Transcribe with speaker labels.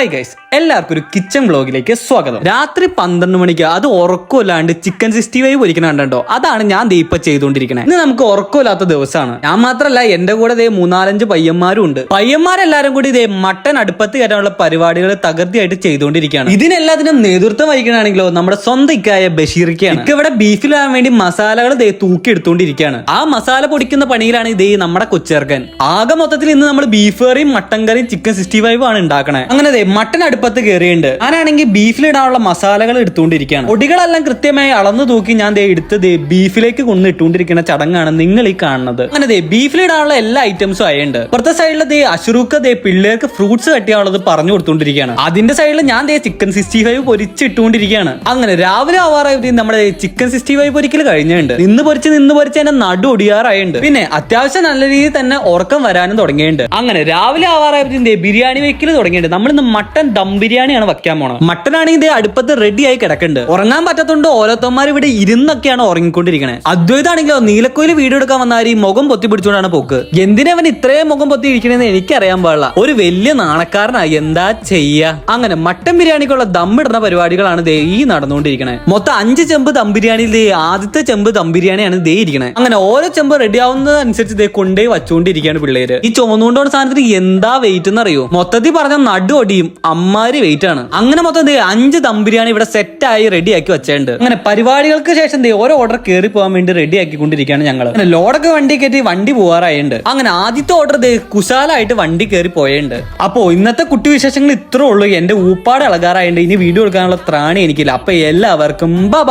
Speaker 1: Hi guys എല്ലാവർക്കും ഒരു kitchen വ്ളോഗിലേക്ക് സ്വാഗതം. രാത്രി പന്ത്രണ്ട് മണിക്ക് അത് ഉറക്കമില്ലാണ്ട് ചിക്കൻ സിക്സ്റ്റി ഫൈവ് പൊരിക്കണ കണ്ടോ? അതാണ് ഞാൻ ദേ ഇപ്പൊ ചെയ്തുകൊണ്ടിരിക്കണേ. ഇന്ന് നമുക്ക് ഉറക്കമില്ലാത്ത ദിവസമാണ്. ഞാൻ മാത്രമല്ല എന്റെ കൂടെ ദേ മൂന്നാലഞ്ച് പയ്യന്മാരും ഉണ്ട്. പയ്യന്മാരെല്ലാരും കൂടി ഇതേ മട്ടൻ അടുപ്പത്ത് കയറാനുള്ള പരിപാടികൾ തകർത്തിയായിട്ട് ചെയ്തുകൊണ്ടിരിക്കുകയാണ്. ഇതിനെല്ലാത്തിനും നേതൃത്വം വഹിക്കണാണെങ്കിലോ നമ്മുടെ സ്വന്തം ഇക്കായ ബഷീർക്കാണ്. ഇക്ക ഇവിടെ ബീഫിലാൻ വേണ്ടി മസാലകൾ ദേ തൂക്കി എടുത്തുകൊണ്ടിരിക്കുകയാണ് ആ മസാല പൊടിക്കുന്ന പണിയിലാണ് ഇതേ നമ്മുടെ കൊച്ചേർക്കൻ ആകെ മൊത്തത്തിൽ ഇന്ന് നമ്മൾ ബീഫ് കറിയും മട്ടൻ കറിയും ചിക്കൻ സിക്സ്റ്റി ഫൈവ് ആണ് ഉണ്ടാക്കണേ. അങ്ങനെ മട്ടൻ അടുപ്പത്ത് കയറിയുണ്ട് ഞാനാണെങ്കിൽ ബീഫിലിടാനുള്ള മസാലകൾ എടുത്തുകൊണ്ടിരിക്കുകയാണ്. ഒടികളെല്ലാം കൃത്യമായി അളന്നു തൂക്കി ഞാൻ ദേ എടുത്ത് ബീഫിലേക്ക് കൊണ്ട് ഇട്ടുകൊണ്ടിരിക്കുന്ന ചടങ്ങാണ് നിങ്ങൾ ഈ കാണുന്നത്. അങ്ങനെ ദേ ബീഫിലിടാനുള്ള എല്ലാ ഐറ്റംസും ആയുണ്ട് പുറത്തെ സൈഡിൽ ദേ അഷുറൂക്ക ദേ പിള്ളേർക്ക് ഫ്രൂട്ട്സ് കട്ടിയാനുള്ളത് പറഞ്ഞു കൊടുത്തുകൊണ്ടിരിക്കുകയാണ്. അതിന്റെ സൈഡിൽ ഞാൻ ദേ ചിക്കൻ സിക്സ്റ്റി ഫൈവ് പൊരിച്ചിട്ടുകൊണ്ടിരിക്കുകയാണ്. അങ്ങനെ രാവിലെ ആവാറായി നമ്മുടെ ചിക്കൻ സിക്സ്റ്റി ഫൈവ് പൊരിക്കൽ കഴിഞ്ഞിട്ടുണ്ട്. നിന്ന് പൊരിച്ച് നിന്ന് പൊരിച്ച് എന്നെ നടു ഒടിയാറായുണ്ട് പിന്നെ അത്യാവശ്യം നല്ല രീതിയിൽ തന്നെ ഉറക്കം വരാനും തുടങ്ങിയിട്ടുണ്ട്. അങ്ങനെ രാവിലെ ആവാറായി ബിരിയാണി വെക്കൽ തുടങ്ങിയിട്ടുണ്ട്. നമ്മൾ ഇന്ന് മട്ടൻ ദം ബിരിയാണിയാണ് വെക്കാൻ പോണത്. മട്ടനാണ് ഇതേ അടുപ്പത്ത് റെഡി ആയി കിടക്കുന്നുണ്ട് ഉറങ്ങാൻ പറ്റാത്തതുകൊണ്ട് ഓരോരുത്തന്മാർ ഇവിടെ ഇരുന്നൊക്കെയാണ് ഉറങ്ങിക്കൊണ്ടിരിക്കണേ. അദ്വൈതാണെങ്കിലോ നീലക്കോയിൽ വീഡിയോ എടുക്കാൻ വന്നാൽ ഈ മുഖം പൊത്തി പിടിച്ചുകൊണ്ടാണ് പോക്ക്. എന്തിനവൻ ഇത്രയും മുഖം പൊത്തി ഇരിക്കണെന്ന് എനിക്കറിയാൻ പാടില്ല. ഒരു വലിയ നാണക്കാരനായി എന്താ ചെയ്യാ? അങ്ങനെ മട്ടൻ ബിരിയാണിക്കുള്ള ദം ഇടുന്ന പരിപാടികളാണ് ദേ ഈ നടന്നുകൊണ്ടിരിക്കണേ. മൊത്തം അഞ്ച് ചെമ്പ് ദം ബിരിയാണിയിൽ ദേ ആദ്യത്തെ ചെമ്പ് ദം ബിരിയാണിയാണ് ദേ ഇരിക്കണേ. അങ്ങനെ ഓരോ ചെമ്പ് റെഡി ആവുന്നതനുസരിച്ച് ദേ കൊണ്ടേ വച്ചുകൊണ്ടിരിക്കുകയാണ് പിള്ളേര്. ഈ ചുമന്നുകൊണ്ടുള്ള സാധനത്തിന് എന്താ വെയിറ്റ് എന്നറിയോ? മൊത്തത്തിൽ പറഞ്ഞ നടു ഒടിയും അമ്മാരി വെയിറ്റ് ആണ്. അങ്ങനെ മൊത്തം ദേ അഞ്ച് ദം ബിരിയാണി ഇവിടെ സെറ്റ് ആയി റെഡി ആക്കി വെച്ചിട്ടുണ്ട് അങ്ങനെ പരിപാടികൾക്ക് ശേഷം ദേ ഓരോ ഓർഡർ കയറി പോകാൻ വേണ്ടി റെഡി ആക്കിക്കൊണ്ടിരിക്കുകയാണ് ഞങ്ങൾ അങ്ങനെ ലോഡൊക്കെ വണ്ടി കയറ്റി വണ്ടി പോകാറായുണ്ട്. അങ്ങനെ ആദ്യത്തെ ഓർഡർ ഇത് കുശാലായിട്ട് വണ്ടി കയറി പോയുണ്ട്. അപ്പോ ഇന്നത്തെ കുട്ടി വിശേഷങ്ങൾ ഇത്രേ ഉള്ളൂ. എന്റെ ഊപ്പാട് ഇളകാറായുണ്ട് ഇനി വീഡിയോ എടുക്കാനുള്ള ത്രാണി എനിക്കില്ല. അപ്പൊ എല്ലാവർക്കും ബൈ